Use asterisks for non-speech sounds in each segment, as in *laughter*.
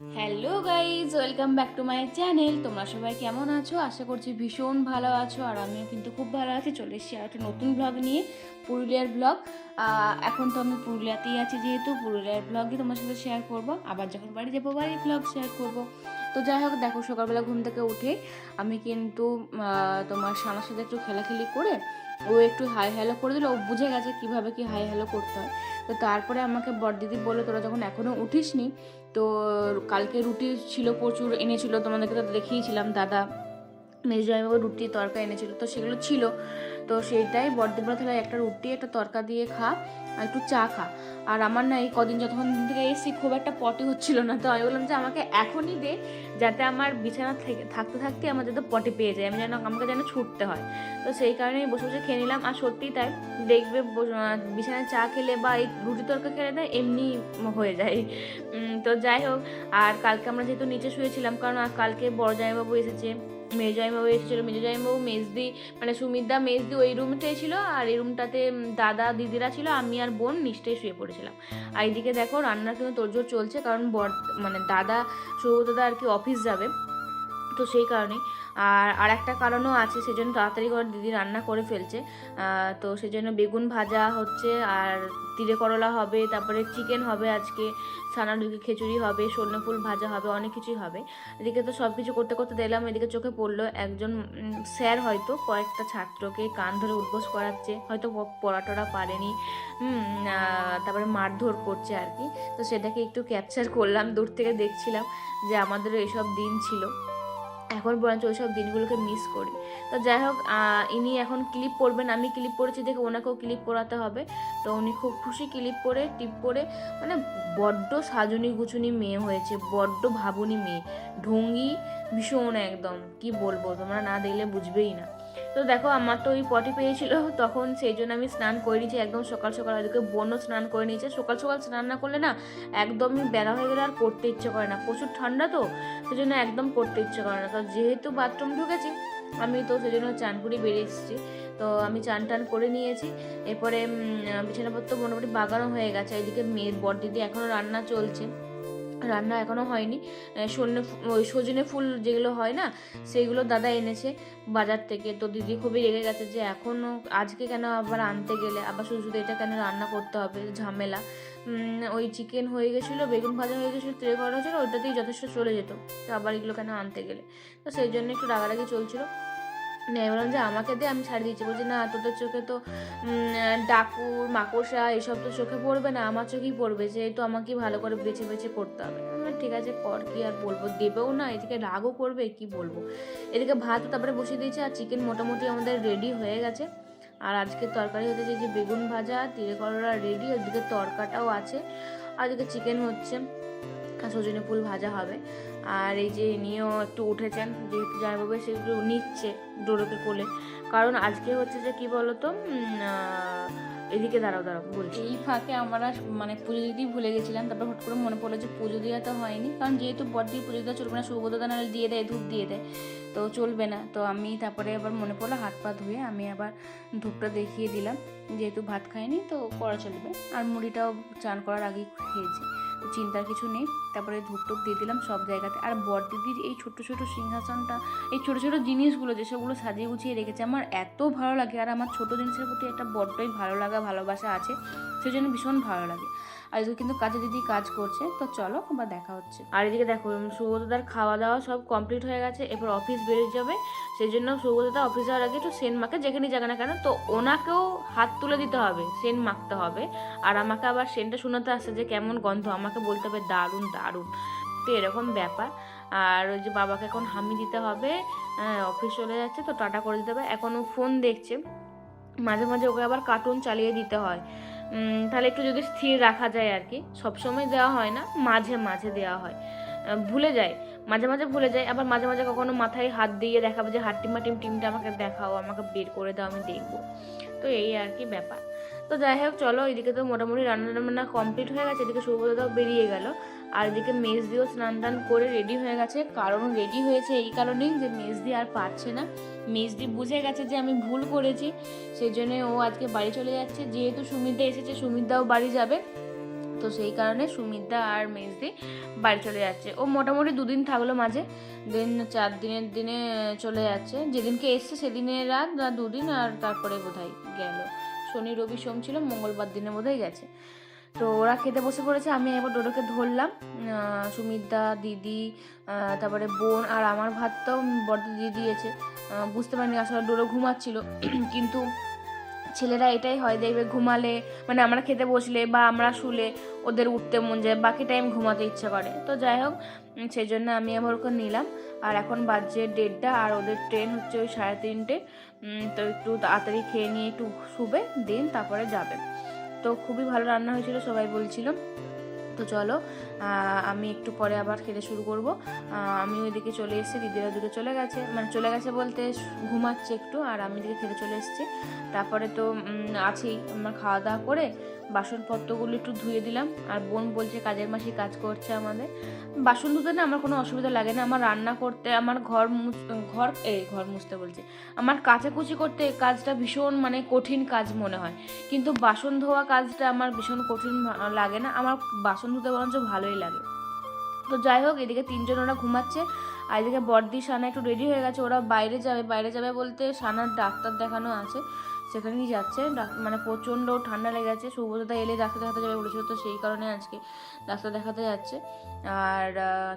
Hello guys welcome back to my channel তোমরা সবাই কেমন আছো? আশা করছি ভীষণ ভালো আছো, আর আমিও কিন্তু খুব ভালো আছি। চলে এসেছি আর একটা নতুন ব্লগ নিয়ে, পুরুলিয়ার ব্লগ এখন তো আমি পুরুলিয়াতেই আছি যেহেতু। পুরুলিয়ার ব্লগই তোমার সাথে শেয়ার করব। আবার যখন বাড়ি যাব, বাড়ির ব্লগ শেয়ার করব। তো যাই হোক, দেখো সকালবেলা ঘুম থেকে উঠে আমি কিন্তু তোমার সানার সাথে একটু খেলাখেলি করে ও একটু হাই হ্যালো করে দিল। ও বুঝে গেছে কীভাবে কি হাই হ্যালো করতে হয়। তো তারপরে আমাকে বড়দিদি বলল, তোরা যখন এখনও উঠিসনি, তো কালকে রুটি ছিল প্রচুর, এনেছিল তোমাদেরকে তো দেখিয়েছিলাম, দাদা মেজবাবু রুটি তরকা এনেছিল, তো সেগুলো ছিল। তো সেইটাই বড়দিবরা তাহলে একটা রুটি, একটা তরকা দিয়ে খা আর একটু চা খা। আর আমার না এই কদিন যতক্ষণ থেকে এসেছি খুব একটা পটি হচ্ছিল না, তো আমি বললাম যে আমাকে এখনই দে যাতে আমার বিছানা থেকে, থাকতে থাকতে আমার যাতে পটি পেয়ে যায়, আমি যেন, আমাকে যেন ছুটতে হয়। তো সেই কারণে বসে বসে খেয়ে নিলাম, আর সত্যিই তাই, দেখবে বিছানায় চা খেলে বা এই রুটি তরকা খেলে না এমনি হয়ে যায়। তো যাই হোক, আর কালকে আমরা যেহেতু নিচে শুয়েছিলাম, কারণ কালকে বড় জামাইবাবু এসেছে মেজ জামাইবাবু এসেছিল মেজ জামাইবাবু মেজদি মানে সুমিতদা, মেজদি ওই রুমটাই ছিল আর এই রুমটাতে দাদা, দিদিরা ছিল, আমি আর বোন নিশ্চয়ই শুয়ে পড়েছিলাম। আর এইদিকে দেখো রান্নার কিন্তু তোরজোর চলছে কারণ বর মানে দাদা সৌদাদা দাদা আর কি অফিস যাবে। তো সেই কারণেই। আর আর একটা কারণও আছে, সেজন্য তাড়াতাড়ি করে দিদি রান্না করে ফেলছে। তো সেজন্য বেগুন ভাজা হচ্ছে, আর তিরে করলা হবে, তারপরে চিকেন হবে আজকে ছানার খিচুড়ি হবে সর্ষে ফুল ভাজা হবে, অনেক কিছুই হবে। এদিকে তো সব কিছু করতে করতে দিলাম এদিকে চোখে পড়ল একজন স্যার হয়তো কয়েকটা ছাত্রকে কান ধরে উদ্বোস করাচ্ছে, হয়তো প- পড়া টড়া পারেনি তারপরে মারধর করছে আর কি। তো সেটাকে একটু ক্যাপচার করলাম, দূর থেকে দেখছিলাম যে আমাদেরও এসব দিন ছিল। এখন বরঞ্চ ওইসব দিনগুলোকে মিস করি। তো যাই হোক ইনি এখন ক্লিপ পরবেন আমি ক্লিপ পরেছি দেখে ওনাকেও ক্লিপ পরাতে হবে। তো উনি খুব খুশি ক্লিপ পরে টিপ পরে মানে বড্ড সাজুনি গুছুনি মেয়ে হয়েছে, বড্ড ভাবুনি মেয়ে। ঢঙ্গি ভীষণ একদম, কি বলব, তোমরা না দেখলে বুঝবেই না। তো দেখো, আমার তো ওই পটি পেয়েছিল, তখন সেই জন্য আমি স্নান করে নিয়েছি। একদম সকাল সকাল ওদিকে বোনও স্নান করে নিয়েছে। সকাল সকাল স্নান না করলে না একদমই বেলা হয়ে গেলে আর করতে ইচ্ছে করে না। প্রচুর ঠান্ডা তো সেই জন্য একদম করতে ইচ্ছে করে না। তো যেহেতু বাথরুম ঢুকেছি, আমি তো সেই জন্য চান করে বেরিয়ে এসেছি। তো আমি চান টান করে নিয়েছি। এরপরে বিছানাপত্র মোটামুটি বাগানো হয়ে গেছে। এদিকে মেয়ের বর দিদি এখনও রান্না চলছে। রান্না এখনও হয়নি। সজনে ওই সজনে ফুল যেগুলো হয় না, সেইগুলো দাদা এনেছে বাজার থেকে। তো দিদি খুবই রেগে গেছে যে এখনও আজকে কেন আবার আনতে গেলে? আবার শুধু শুধু এটা কেন রান্না করতে হবে? ঝামেলা। ওই চিকেন হয়ে গেছিল, বেগুন ভাজা হয়ে গেছিল তেল করা হয়েছিলো, ওইটাতেই যথেষ্ট চলে যেত। তো আবার এগুলো কেন আনতে গেলে? তো সেই জন্য একটু রাগারাগি চলছিল। নিয়ে বললাম যে, আমাকে দে, আমি ছাড় দিচ্ছি বলছি, না, তোদের চোখে তো ডাকুর, মাকড়সা, এসব তো চোখে পড়বে না, আমার চোখেই পড়বে। যেহেতু আমাকে ভালো করে বেছে বেছে করতে হবে। ঠিক আছে কর কি আর বলব? দেবেও না, এদিকে রাগও করবে, কি বলব? এদিকে ভাত তারপরে বসিয়ে দিয়েছি, আর চিকেন মোটামুটি আমাদের রেডি হয়ে গেছে। আর আজকে তরকারি হতে যে বেগুন ভাজা তিরে করলা রেডি ওদিকে তরকাটাও আছে। আর ওদিকে চিকেন হচ্ছে সজনে ফুল ভাজা হবে। আর এই যে নিয়েও একটু উঠেছেন, যেহেতু জামাইবাবু সে একটু নিচ্ছে ডোরোকে কোলে। কারণ আজকে হচ্ছে যে কি বলতো এদিকে দাঁড়াও দাঁড়াও, বলছি। এই ফাঁকে আমরা মানে পুজো দিতেই ভুলে গেছিলাম, তারপর হট করে মনে পড়ল যে পুজো দেওয়া তো হয়নি। কারণ যেহেতু বড়দির পুজো দেওয়া চলবে না নাহলে দিয়ে দেয়, ধূপ দিয়ে দেয়, তো চলবে না। তো আমি তারপরে আবার মনে পড়ল হাত পা ধুয়ে আমি আবার ধূপটা দেখিয়ে দিলাম। যেহেতু ভাত খাইনি, তো করা চলবে। আর মুড়িটাও চান করার আগেই খেয়েছি। তো চিন্তার কিছু নেই। তারপরে ধূপ টুপ দিয়ে দিলাম সব জায়গাতে। আর বরদিদির এই ছোট ছোট সিংহাসনটা, এই ছোট ছোট জিনিসগুলো যেসবগুলো সাজিয়ে গুছিয়ে রেখেছে, আমার এত ভালো লাগে। আর আমার ছোট জিনিসের প্রতি একটা বড্ডই ভালো লাগা, ভালোবাসা আছে। সেই জন্য ভীষণ ভালো লাগে। আর এদিকে কিন্তু কাজে দিদি কাজ করছে তো চলো আবার দেখা হচ্ছে। আর এদিকে দেখো সৌগতদার খাওয়া দাওয়া সব কমপ্লিট হয়ে গেছে এরপর অফিস বেরিয়ে যাবে। সেই জন্য সৌগতদা অফিস যাওয়ার আগে একটু সেন মাকে যেখানেই যাবে না কেন তো ওনাকেও হাত তুলে দিতে হবে সেন মাখতে হবে। আর আমাকে আবার সেনটা শোনাতে আসছে যে কেমন গন্ধ আমাকে বলতে হবে দারুণ দারুণ। তো এরকম ব্যাপার। আর ওই যে বাবাকে এখন হামি দিতে হবে হ্যাঁ, অফিস চলে যাচ্ছে তো টাটা করে দিতে হবে। এখন ও ফোন দেখছে মাঝে মাঝে ওকে আবার কার্টুন চালিয়ে দিতে হয়। তাহলে একটু যদি স্থির রাখা যায় আর কি। সবসময় দেওয়া হয় না, মাঝে মাঝে দেওয়া হয়। ভুলে যায়, মাঝে মাঝে ভুলে যায়, আবার মাঝে মাঝে কখনো মাথায় হাত দিয়ে দেখাবো যে হাট্টিমা টিম টিমটা আমাকে দেখাও, আমাকে বের করে দাও, আমি দেখব। তো এই আর কি ব্যাপার। তো যাই হোক, চলো এদিকে তো মোটামুটি রান্না টান্না কমপ্লিট হয়ে গেছে। এদিকে সৌগতদাও বেরিয়ে গেল। আর এদিকে মেজ দিয়েও স্নান টান করে রেডি হয়ে গেছে। কারণ রেডি হয়েছে এই কারণেই যে মেজ দি আর পারছে না। মেজদি বুঝে গেছে যে আমি ভুল করেছি। সেই জন্য ও আজকে বাড়ি চলে যাচ্ছে। যেহেতু সুমিতদা এসেছে, সুমিতদাও বাড়ি যাবে। তো সেই কারণে সুমিতদা আর মেজদি বাড়ি চলে যাচ্ছে। ও মোটামুটি দুদিন থাকল মাঝে। দিন চার দিনের দিনে চলে যাচ্ছে। যেদিনকে এসছে সেদিনের রাত দুদিন আর তারপরে বোধহয় গেল। শনি, রবি, সোম ছিল, মঙ্গলবার দিনে বোধহয় গেছে। তো ওরা খেতে বসে পড়েছে, আমি একবার ডোডোকে ধরলাম সুমিতদা, দিদি তারপরে বোন আর আমার ভাত তো বড় দিয়ে দিয়েছে। বুঝতে পারিনি আসলে ডোডো ঘুমাচ্ছিল। *clears throat* কিন্তু ছেলেরা এটাই হয়, দেখবে ঘুমালে মানে আমরা খেতে বসলে বা আমরা শুলে ওদের উঠতে মন যায়, বাকি টাইম ঘুমাতে ইচ্ছে করে। তো যাই হোক সেই জন্য আমি আবার ওকে নিলাম। আর এখন বাজে দেড়টা, আর ওদের ট্রেন হচ্ছে ওই সাড়ে তিনটে। তো একটু তাড়াতাড়ি খেয়ে নিয়ে একটু শুবে, দিন তারপরে যাবে। তো খুবই ভালো রান্না হয়েছিল, সবাই বলছিল। তো চলো আমি একটু পরে আবার খেতে শুরু করব। আমি ওইদিকে চলে এসেছি, দিদিরা ওদিকে চলে গেছে। মানে চলে গেছে বলতে ঘুমাচ্ছে একটু, আর আমি দিকে খেতে চলে এসেছি। তারপরে তো আছেই আমার খাওয়া দাওয়া করে। বাসনপত্রগুলো একটু ধুয়ে দিলাম। আর বোন বলছে কাজের মাসি কাজ করছে আমাদের। বাসন ধুতে না আমার কোনো অসুবিধা লাগে না। আমার রান্না করতে আমার ঘর ঘর এই ঘর মুছতে বলছে। আমার কাচাকুচি করতে এই কাজটা ভীষণ মানে কঠিন কাজ মনে হয়। কিন্তু বাসন ধোয়া কাজটা আমার ভীষণ কঠিন লাগে না। আমার বাসন ধুতে বরঞ্চ ভালোই লাগে। তো যাই হোক এদিকে তিনজন ওরা ঘুমাচ্ছে। আর এদিকে বর্দি সানা একটু রেডি হয়ে গেছে। ওরা বাইরে যাবে। বাইরে যাবে বলতে সানার ডাক্তার দেখানো আছে। সেখানেই যাচ্ছে। মানে প্রচণ্ড ঠান্ডা লেগে গেছে সুব্রতদা এলে ডাক্তার দেখাতে যাবে বলেছিল তো সেই কারণে আজকে ডাক্তার দেখাতে যাচ্ছে। আর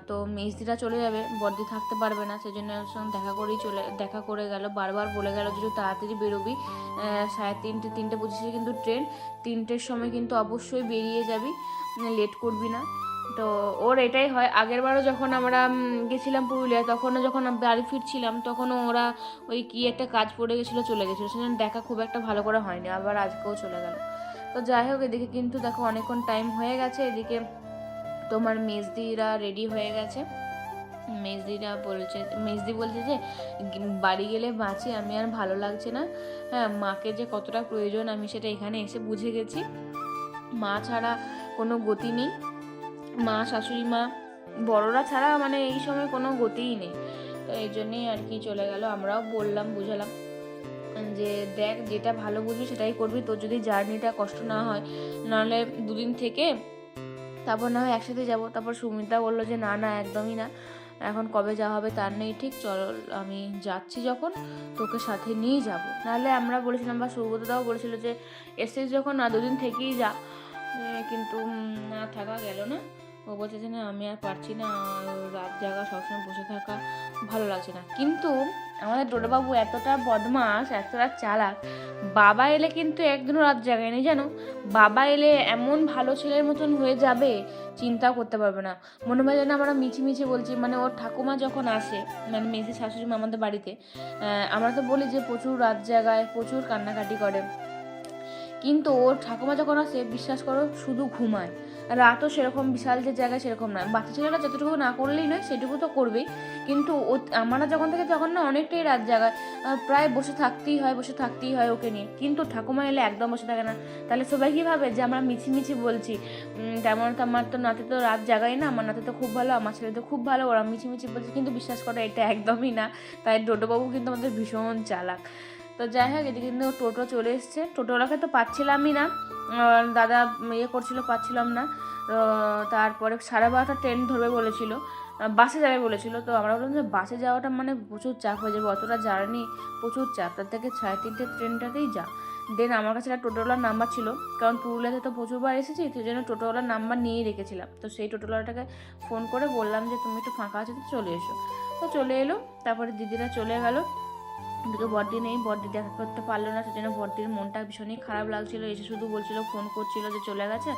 তো মেজদিরা চলে যাবে। বর্দি থাকতে পারবে না সেই জন্য ওর সঙ্গে দেখা করেই চলে দেখা করে গেল। বারবার বলে গেল যে তাড়াতাড়ি বেরোবি। সাড়ে তিনটে তিনটে পঁচিশে কিন্তু ট্রেন। তিনটের সময় কিন্তু অবশ্যই বেরিয়ে যাবি। লেট করবি না। তো ওর এটাই হয়। আগের বারও যখন আমরা গেছিলাম পুরুলিয়া তখনও যখন বাড়ি ফিরছিলাম, তখনও ওরা ওই কি একটা কাজ পড়ে গেছিল, চলে গেছিল। সেজন্য দেখা খুব একটা ভালো করে হয়নি, আবার আজকেও চলে গেল। তো যাই হোক, এদিকে কিন্তু দেখো অনেকক্ষণ টাইম হয়ে গেছে। এদিকে তোমার মেজদিরা রেডি হয়ে গেছে। মেজদিরা বলছে, মেজদি বলছে যে বাড়ি গেলে বাঁচি, আমি আর ভালো লাগছে না। হ্যাঁ মাকে যে কতটা প্রয়োজন, আমি সেটা এখানে এসে বুঝে গেছি। মা ছাড়া কোনো গতি নেই। মা, শাশুড়ি, মা, বড়রা ছাড়া মানে এই সময় কোনো গতিই নেই। তো এই জন্যেই আর কি চলে গেল। আমরাও বললাম, বুঝালাম যে দেখ, যেটা ভালো বুঝবি সেটাই করবি। তোর যদি জার্নিটা কষ্ট না হয়, নাহলে দুদিন থেকে তারপর না হয় একসাথে যাব। তারপর সুমিতা বলল যে, না না, একদমই না। এখন কবে যাওয়া হবে তার নেই, ঠিক? চল, আমি যাচ্ছি যখন, তোকে সাথে নিয়েই যাব। নাহলে আমরা বলেছিলাম বা সৌগতদাও বলেছিল যে, এসেছিস যখন না, দুদিন থেকেই যা। কিন্তু না, থাকা গেল না। ও বলছে যে, না, আমি আর পারছি না, রাত জাগা, সবসময় বসে থাকা, ভালো লাগছে না। কিন্তু আমাদের ডোডাবাবু এতটা বদমাস এতটা চালাক, বাবা এলে কিন্তু একদিনও রাত জাগায়নি জানো? বাবা এলে এমন ভালো ছেলের মতন হয়ে যাবে চিন্তা করতে পারবে না। মনে হয় যেন আমরা মিছি মিছি বলছি মানে ওর ঠাকুমা যখন আসে মানে মেসি শাশুড়ি মা আমাদের বাড়িতে আমরা তো বলি যে প্রচুর রাত জাগায়, প্রচুর কান্নাকাটি করে। কিন্তু ওর ঠাকুমা যখন আসে, বিশ্বাস করো, শুধু ঘুমায়। রাতও সেরকম, বিশাল যে জায়গায় সেরকম নয় বাচ্চা ছেলেরা যতটুকু না করলেই নয়, সেটুকু তো করবেই। কিন্তু আমরা যখন থেকে তখন না অনেকটাই রাত জায়গায় প্রায় বসে থাকতেই হয়, বসে থাকতেই হয় ওকে নিয়ে। কিন্তু ঠাকুমা এলে একদম বসে থাকে না। তাহলে সবাই কী ভাবে যে আমরা মিছি মিছি বলছি? তেমন তো আমার তো নাতে তো রাত জাগাই না, আমার নাতে তো খুব ভালো, আমার ছেলে তো খুব ভালো, ওরা মিছি মিছি বলছে। কিন্তু বিশ্বাস করে, এটা একদমই না। তাই ডোডোবাবু কিন্তু আমাদের ভীষণ চালাক। তো যাই হোক, এদিকে কিন্তু টোটো চলে এসছে। টোটোওয়ালাকে তো পাচ্ছিলামই না। দাদা ইয়ে করছিল, পাচ্ছিলাম না। তারপরে সাড়ে বারোটা ট্রেন ধরবে বলেছিল বাসে যাবে বলেছিল। তো আমরা বললাম যে বাসে যাওয়াটা মানে প্রচুর চাপ হয়ে যাবে, অতটা জার্নি প্রচুর চাপ। তার থেকে সাড়ে তিনটে ট্রেনটাতেই যা। দেন আমার কাছে একটা টোটোওয়ালার নাম্বার ছিল, কারণ পুরুলিয়াতে তো প্রচুরবার এসেছি, সেই জন্য টোটোওয়ালার নাম্বার নিয়েই রেখেছিলাম। তো সেই টোটোওয়ালাটাকে ফোন করে বললাম যে, তুমি একটু ফাঁকা আছো তো চলে এসো। তো চলে এলো, তারপরে দিদিরা চলে গেল। দুটো বড্ডি নেই বড্ডি দেখা করতে পারল না, সেজন্য বড্ডির মনটা ভীষণই খারাপ লাগছিল। এসে শুধু বলছিল, ফোন করছিল যে চলে গেছে।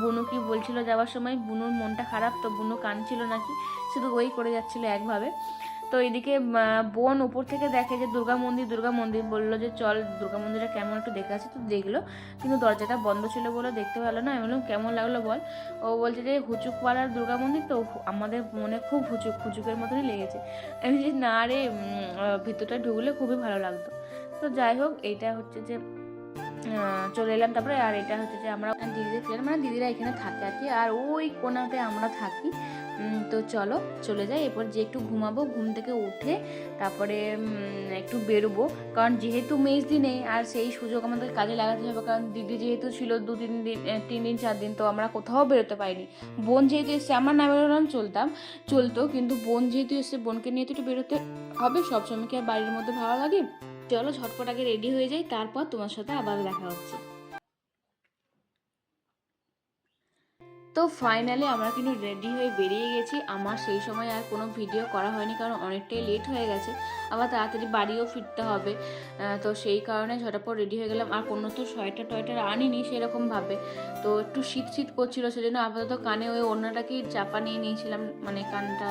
বুনু কি বলছিল যাওয়ার সময়? বুনুর মনটা খারাপ, তো বুনু কানছিল নাকি? শুধু ওই করে যাচ্ছিল একভাবে। তো এদিকে বোন উপর থেকে দেখে যে দুর্গা মন্দির দুর্গা মন্দির বলল যে, চল দুর্গা মন্দিরটা কেমন একটু দেখে আছে তো দেখল, কিন্তু দরজাটা বন্ধ ছিল বলে দেখতে পেল না। আমি বললাম, কেমন লাগল বল? ও বলছে যে হুচুকপাড়ার দুর্গা মন্দির তো আমাদের মনে খুব হুচুক, হুচুকের মতনই লেগেছে। আমি যে না রে ভিতরটা ঢুকলে খুবই ভালো লাগতো। তো যাই হোক, এইটা হচ্ছে যে চলে এলাম তারপরে। আর এটা হচ্ছে যে, আমরা দিদিদের ফ্ল্যাট মানে দিদিরা এখানে থাকে আর কি। আর ওই কোনাতে আমরা থাকি। তো চলো, চলে যাই। এরপর যে একটু ঘুমাবো, ঘুম থেকে উঠে তারপরে একটু বেরোবো। কারণ যেহেতু মেজ দিনে আর সেই সুযোগ আমাদের কাজে লাগাতে হবে, কারণ দিদি যেহেতু ছিল দু তিন দিন তিন দিন, চার দিন, তো আমরা কোথাও বেরোতে পারিনি। বোন যেহেতু এসছে, আমার না চলতাম, চলতো, কিন্তু বোন যেহেতু এসছে, বোনকে নিয়ে তো একটু বেরোতে হবে। সবসময় কি আর বাড়ির মধ্যে ভালো লাগে? চলো, ঝটপট আগে রেডি হয়ে যাই, তারপর তোমার সাথে আবার দেখা হচ্ছে। তো ফাইনালি আমরা কিন্তু রেডি হয়ে বেরিয়ে গেছি। আমার সেই সময় আর কোনো ভিডিও করা হয়নি কারণ অনেকটাই লেট হয়ে গেছে। আবার তাড়াতাড়ি বাড়িও ফিরতে হবে। তো সেই কারণে ঝটাপট রেডি হয়ে গেলাম। আর কোনো তো সোয়েটার টয়েটার আনিনি সেরকমভাবে তো একটু শীত শীত করছিল সেজন্য আপাতত কানে ওই অন্যটাকেই চাপা নিয়ে নিয়েছিলাম। মানে কানটা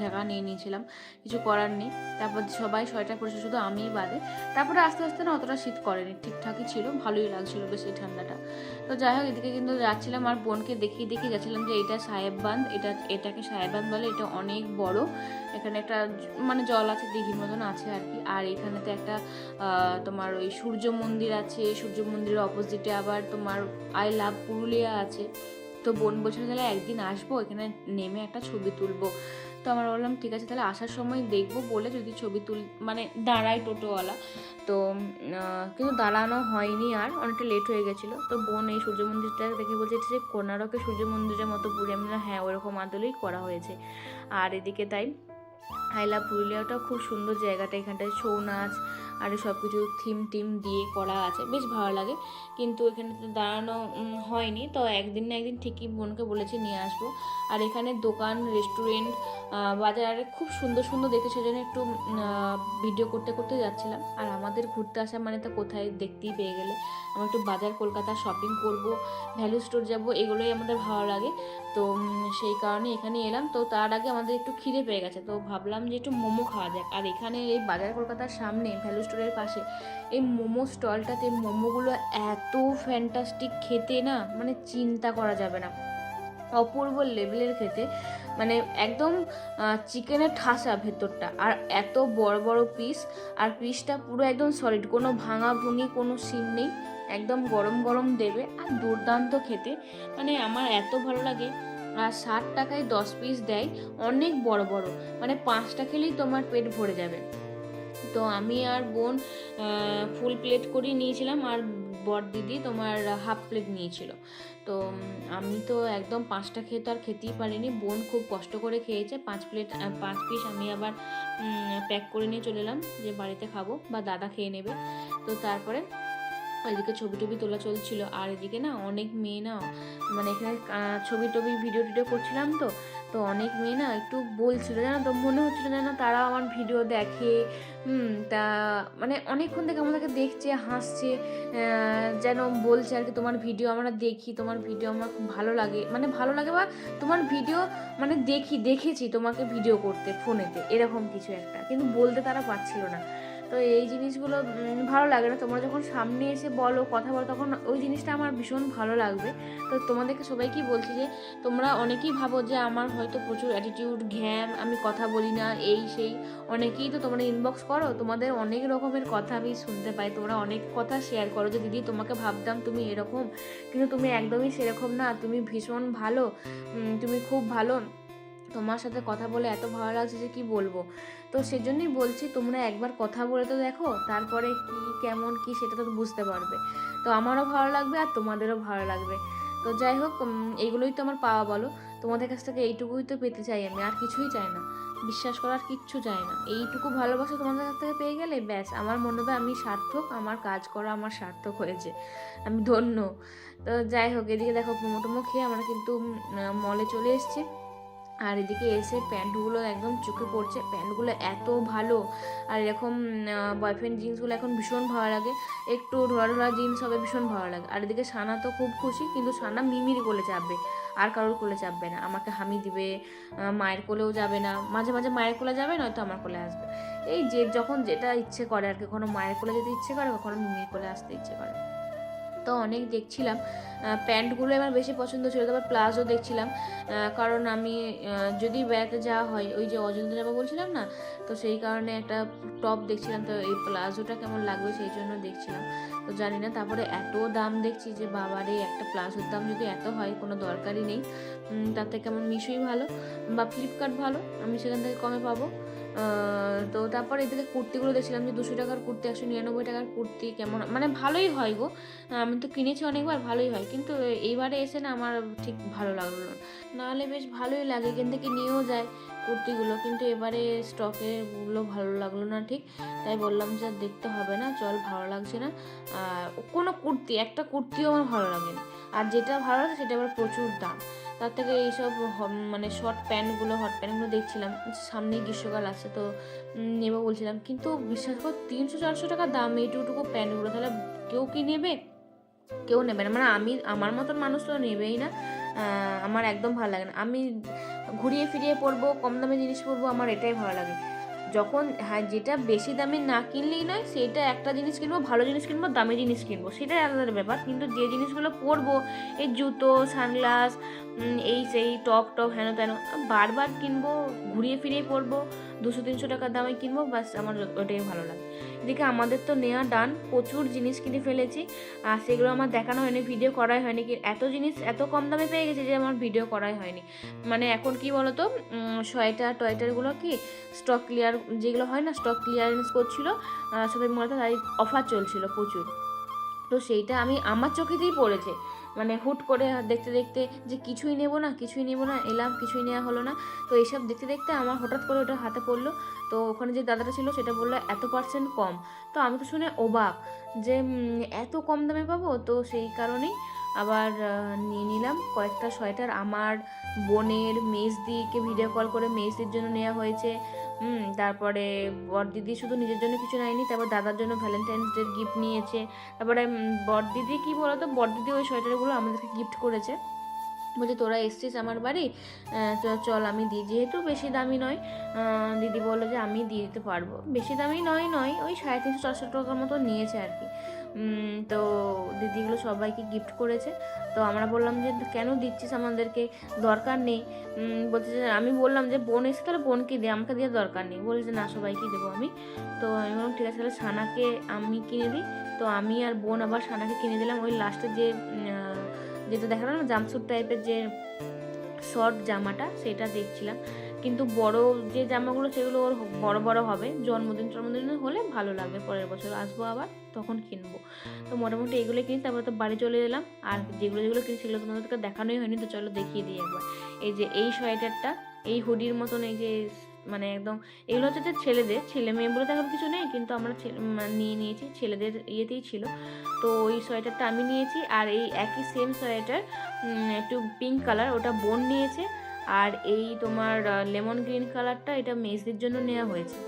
ঢাকা নিয়ে নিয়েছিলাম। কিছু করার নেই। তারপর সবাই সোয়েটার পরেছে শুধু আমিই বাদে। তারপরে আস্তে আস্তে না অতটা শীত করেনি। ঠিকঠাকই ছিল, ভালোই লাগছিল বেশ এই ঠান্ডাটা। তো যাই হোক, এদিকে কিন্তু যাচ্ছিলাম আর বোনকে দেখিয়ে দেখিয়ে যাচ্ছিলাম যে এটা সাহেব বাঁধ এটা এটাকে সাহেব বাঁধ বলে, এটা অনেক বড়। এখানে একটা মানে জল আছে, দিঘির মতন আছে আর কি। আর এখানেতে একটা তোমার ওই সূর্য মন্দির আছে। সূর্য মন্দিরের অপোজিটে আবার তোমার আই লাভ পুরুলিয়া আছে। তো বোন বলছিল, তাহলে একদিন আসব, এখানে নেমে একটা ছবি তুলবো। তো আমার বললাম, ঠিক আছে, তাহলে আসার সময় দেখব বলে যদি ছবি তুল মানে দাঁড়ায় টোটোওয়ালা। তো কিন্তু দাঁড়ানো হয়নি আর, অনেকটা লেট হয়ে গেছিল। তো বোন এই সূর্য মন্দিরটা দেখে বলছে যে কোনারকের সূর্য মন্দিরের মতো পুরে আমি হ্যাঁ ওরকম আদলেই করা হয়েছে। আর এদিকে তাই হাইলা পুরুলিয়াটাও খুব সুন্দর জায়গাটা, এখানটায় ছৌ নাচ আর সব কিছু থিম টিম দিয়ে করা আছে। বেশ ভালো লাগে। কিন্তু এখানে তো দাঁড়ানো হয়নি। তো একদিন না একদিন ঠিকই বোনকে বলেছি নিয়ে আসব। আর এখানে দোকান রেস্টুরেন্ট বাজারে খুব সুন্দর সুন্দর দেখে সেজন্য একটু ভিডিও করতে করতে যাচ্ছিলাম। আর আমাদের ঘুরতে আসা মানে তো কোথায় দেখতেই পেয়ে গেলে। আমরা একটু বাজার, কলকাতা শপিং করব ভ্যালু স্টোর যাব, এগুলোই আমাদের ভালো লাগে। তো সেই কারণে এখানে এলাম। তো তার আগে আমাদের একটু খিদে পেয়ে গেছে। তো ভাবলাম যে একটু মোমো খাওয়া যাক। আর এখানে এই বাজার, কলকাতার সামনে ভ্যালু স্টোরের পাশে। এই মোমো স্টলটাতে মোমোগুলো এত ফ্যান্টাস্টিক খেতে না মানে চিন্তা করা যাবে না। অপূর্ব লেভেলের খেতে মানে একদম চিকেনের ঠাসা ভেতরটা। আর এত বড় বড় পিস আর পিসটা পুরো একদম সলিড কোনো ভাঙা ভুঙি, কোনো সিন নেই। একদম গরম গরম দেবে, আর দুর্দান্ত খেতে। মানে আমার এত ভালো লাগে, আর ষাট টাকায় দশ পিস দেয়, অনেক বড় বড়। মানে পাঁচটা খেলেই তোমার পেট ভরে যাবে। তো আমি আর বোন ফুল প্লেট করেই নিয়েছিলাম আর বর দিদি তোমার হাফ প্লেট নিয়েছিল। তো আমি তো একদম পাঁচটা খেয়ে তো আর খেতেই পারিনি। বোন খুব কষ্ট করে খেয়েছে, পাঁচ প্লেট পাঁচ পিস আমি আবার প্যাক করে নিয়ে চলে এলাম যে বাড়িতে খাব বা দাদা খেয়ে নেবে। তো তারপরে এদিকে ছবি টবি তোলা চলছিল। আর এদিকে না অনেক মেয়ে না মানে এখানে ছবি টবি ভিডিও টিডিও করছিলাম তো। তো অনেক মেয়ে না একটু বলছিল, জানো তো, মনে হচ্ছিল যেন তারা আমার ভিডিও দেখে। তা মানে অনেকক্ষণ থেকে আমাদেরকে দেখছে, হাসছে যেন বলছে আর কি, তোমার ভিডিও আমরা দেখি, তোমার ভিডিও আমার খুব ভালো লাগে। মানে ভালো লাগে বা তোমার ভিডিও মানে দেখি, দেখেছি তোমাকে ভিডিও করতে ফোনেতে এরকম কিছু একটা। কিন্তু বলতে তারা পারছিল না। তো এই জিনিসগুলো ভালো লাগে না। তোমরা যখন সামনে এসে বলো, কথা বলো, তখন ওই জিনিসটা আমার ভীষণ ভালো লাগবে। তো তোমাদেরকে সবাইকেই বলছি যে, তোমরা অনেকেই ভাবো যে, আমার হয়তো প্রচুর অ্যাটিটিউড ঘ্যাম আমি কথা বলি না, এই, সেই। অনেকেই তো তোমরা ইনবক্স করো, তোমাদের অনেক রকমের কথা আমি শুনতে পাই। তোমরা অনেক কথা শেয়ার করো যে, দিদি, তোমাকে ভাবতাম তুমি এরকম, কিন্তু তুমি একদমই সেরকম না, তুমি ভীষণ ভালো তুমি খুব ভালো। তোমার সাথে কথা বলে এত ভালো লাগছে যে কি বলব? তো সেজন্যই বলছি, তোমরা একবার কথা বলে তো দেখো, তারপরে কি, কেমন, কি সেটা তো বুঝতে পারবে। তো আমারও ভালো লাগবে আর তোমাদেরও ভালো লাগবে। তো যাই হোক এইগুলোই তো আমার পাওয়া বলো। তোমাদের কাছ থেকে এইটুকুই তো পেতে চাই আমি, আর কিছুই চাই না। বিশ্বাস করার কিচ্ছু চাই না। এইটুকু ভালোবাসা তোমাদের কাছ থেকে পেয়ে গেলে ব্যাস, আমার মনে হবে আমি সার্থক, আমার কাজ করা আমার সার্থক হয়েছে। আমি ধন্য। তো যাই হোক, এদিকে দেখো মোমো খেয়ে আমরা কিন্তু মলে চলে এসেছি। আর এদিকে এসে প্যান্টগুলো একদম চোখে পড়ছে। প্যান্টগুলো এত ভালো। আর এরকম বয়ফ্রেন্ড জিন্সগুলো এখন ভীষণ ভালো লাগে। একটু ঢোলা ঢোলা জিন্স হবে ভীষণ ভালো লাগে। আর এদিকে সানা তো খুব খুশি, কিন্তু সানা মিমির কোলে চাপবে। আর কারোর কোলে চাপবে না। আমাকে হামি দিবে মায়ের কোলেও যাবে না। মাঝে মাঝে মায়ের কোলে যাবে, নয়তো আমার কোলে আসবে। এই যে, যখন যেটা ইচ্ছে করে আর কখনো মায়ের কোলে যেতে ইচ্ছে করে, কখনো মিমির কোলে আসতে ইচ্ছে করে তো অনেক দেখছিলাম। প্যান্টগুলো আমার বেশি পছন্দ ছিল, তারপর প্লাজো দেখছিলাম। কারণ আমি যদি বেড়াতে যাওয়া হয়, ওই যে অযোধ্যা যাব বলছিলাম না, তো সেই কারণে একটা টপ দেখছিলাম, তো এই প্লাজোটা কেমন লাগবে সেই জন্য দেখছিলাম। তো জানি না, তারপরে এত দাম দেখছি যে, বাবারে, একটা প্লাজোর দাম যদি এত হয়, কোনো দরকারই নেই। তার থেকে আমার মিশোই ভালো বা ফ্লিপকার্ট ভালো, আমি সেখান থেকে কমে পাবো। তো তারপর এদিকে কুর্তিগুলো দেখছিলাম যে দুশো টাকার কুর্তি, একশো নিরানব্বই টাকার কুর্তি কেমন মানে ভালোই হয় গো। আমি তো কিনেছি অনেকবার, ভালোই হয়। কিন্তু এইবারে এসে না আমার ঠিক ভালো লাগল না। নাহলে বেশ ভালোই লাগে, এখান থেকে নিয়েও যায় কুর্তিগুলো। কিন্তু এবারে স্টকেরগুলো ভালো লাগল না ঠিক। তাই বললাম যে দেখতে হবে না, চল ভালো লাগছে না। আর কোনো কুর্তি, একটা কুর্তিও আমার ভালো লাগেনি। আর যেটা ভালো লাগে সেটা আবার প্রচুর দাম। তার থেকে এইসব মানে শর্ট প্যান্টগুলো হট প্যান্টগুলো দেখছিলাম। সামনেই গ্রীষ্মকাল আছে তো নেব বলছিলাম। কিন্তু বিশ্বাস কর, তিনশো, চারশো টাকা দাম এইটুকু প্যান্টগুলো তাহলে কেউ কি নেবে? কেউ নেবে না। মানে আমি, আমার মতন মানুষ তো নেবেই না। আমার একদম ভালো লাগে না। আমি ঘুরিয়ে ফিরিয়ে পরবো, কম দামে জিনিস পরবো, আমার এটাই ভালো লাগে। যখন হ্যাঁ যেটা বেশি দামে না কিনলেই নয়, সেটা একটা জিনিস কিনবো, ভালো জিনিস কিনবো, দামি জিনিস কিনবো, সেটাই আলাদা ব্যাপার। কিন্তু যে জিনিসগুলো পরবো, এই জুতো, সানগ্লাস এই সেই টপ টপ, হেন তেন, বারবার কিনবো, ঘুরিয়ে ফিরিয়ে পরবো, দুশো, তিনশো টাকার দামে কিনবো বাস আমার ওটাই ভালো লাগে। এদিকে আমাদের তো নেওয়া ডান প্রচুর জিনিস কিনে ফেলেছি। আর সেগুলো আমার দেখানো হয়নি ভিডিও করাই হয়নি। কি এত জিনিস এত কম দামে পেয়ে গেছে যে আমার ভিডিও করাই হয়নি। মানে এখন কি বলতো সোয়েটার টয়েটারগুলো কি স্টক ক্লিয়ার যেগুলো হয় না স্টক ক্লিয়ারেন্স করছিল সবাই মূলত তাই অফার চলছিল প্রচুর। তো সেইটা আমি আমার চোখেতেই পড়েছে। মানে হুট করে দেখতে দেখতে যে কিছুই নেব না, কিছুই নেব না, এলাম, কিছুই নেওয়া হলো না। তো এইসব দেখতে দেখতে আমার হঠাৎ করে ওটা হাতে পড়ল। তো ওখানে যে দাদাটা ছিল সেটা বলল, এত পার্সেন্ট কম। তো আমি তো শুনে অবাক যে এত কম দামে পাবো? তো সেই কারণেই আবার নিয়ে নিলাম। কয়েকটা সোয়েটার আমার বোনের মেজদিকে ভিডিও কল করে মেজদির জন্য নেওয়া হয়েছে। হুম তারপরে বড়দিদি শুধু নিজের জন্য কিছু নেয়নি তারপর দাদার জন্য ভ্যালেন্টাইন্স ডে গিফট নিয়েছে। তারপরে উম, বড়দিদি কি বলতো? বড়দিদি ওই সোয়েটারগুলো আমাদেরকে গিফট করেছে। বলছে তোরা এসছিস আমার বাড়ি চল আমি দিই যেহেতু বেশি দামি নয় দিদি বলল যে আমি দিয়ে দিতে পারব। বেশি দামি নয় নয় ওই সাড়ে তিনশো চারশো টাকার মতো নিয়েছে আর কি। তো দিদিগুলো সবাইকে গিফট করেছে। তো আমরা বললাম যে কেন দিচ্ছিস আমাদেরকে? দরকার নেই। বলছে যে, আমি বললাম যে, বোন এসে তাহলে বোনকে দে, আমাকে দেওয়ার দরকার নেই। বলছে, না, সবাইকে দেবো আমি। তো আমি বললাম, ঠিক আছে, তাহলে সানাকে আমি কিনে দিই। তো আমি আর বোন আবার সানাকে কিনে দিলাম। ওই লাস্টে যে যেটা দেখালাম না জাম্পস্যুট টাইপের যে শর্ট জামাটা, সেটা দেখছিলাম। কিন্তু বড় যে জামাগুলো, সেগুলো ওর বড় বড় হবে। জন্মদিন জন্মদিন হলে ভালো লাগবে। পরের বছর আসব আবার, তখন কিনবো। তো মোটামুটি এগুলো কিনি তারপরে তো বাড়ি চলে এলাম। আর যেগুলো যেগুলো কিনি সেগুলো তোমাদেরকে দেখানোই হয়নি, তো চলো দেখিয়ে দিই একবার। এই যে এই সোয়েটারটা, এই হুডির মতন এই যে মানে একদম, এগুলো হচ্ছে যে ছেলেদের, ছেলে মেয়ে বলে দেখার কিছু নেই, কিন্তু আমরা নিয়ে নিয়েছি, ছেলেদের ইয়েতেই ছিল। তো ওই সোয়েটারটা আমি নিয়েছি, আর এই একই সেম সোয়েটার একটু পিঙ্ক কালার ওটা বোন নিয়েছে। আর এই তোমার লেমন গ্রিন কালারটা এটা মেসির জন্য নেওয়া হয়েছে।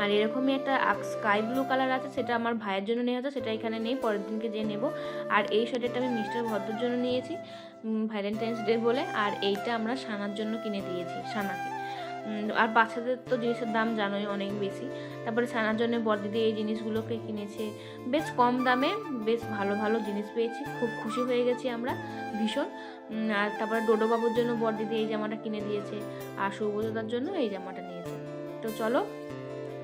আর এরকমই একটা স্কাই ব্লু কালার আছে, সেটা আমার ভাইয়ের জন্য নেওয়া হয়েছে, সেটা এখানে নেই, পরের দিনকে যেয়ে নেব। আর এই সোয়েটারটা আমি মিস্টার ভদ্রর জন্য নিয়েছি ভ্যালেন্টাইন্স ডে বলে। আর এইটা আমরা সানার জন্য কিনে দিয়েছি, সানাকে। আর বাচ্চাদের তো জিনিসের দাম জানোই অনেক বেশি। তারপরে সানার জন্য বড়দিদি এই জিনিসগুলোকে কিনেছে। বেশ কম দামে বেশ ভালো ভালো জিনিস পেয়েছি। খুব খুশি হয়ে গেছি আমরা ভীষণ। আর তারপরে ডোডোবাবুর জন্য বড়দিদি এই জামাটা কিনে দিয়েছে। আর সৌবদার জন্য এই জামাটা নিয়েছে। তো চলো,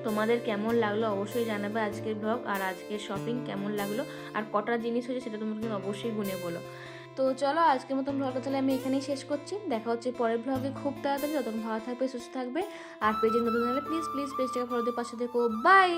তোমাদের কেমন লাগল অবশ্যই জানাবে আজকের ব্লগ আর আজকের শপিং কেমন লাগল? আর কটা জিনিস হয়েছে সেটা তোমাকে অবশ্যই গুনে বলো। তো চলো আজকের মতন ব্লগটা তাহলে আমি এখানেই শেষ করছি। দেখা হচ্ছে পরের ব্লগে খুব তাড়াতাড়ি। যতক্ষণ ভালো থাকবে, সুস্থ থাকবে। আর পেজের নতুন হলে প্লিজ প্লিজ পেজটাকে ফলো দিয়ে পাশে দেখো বাই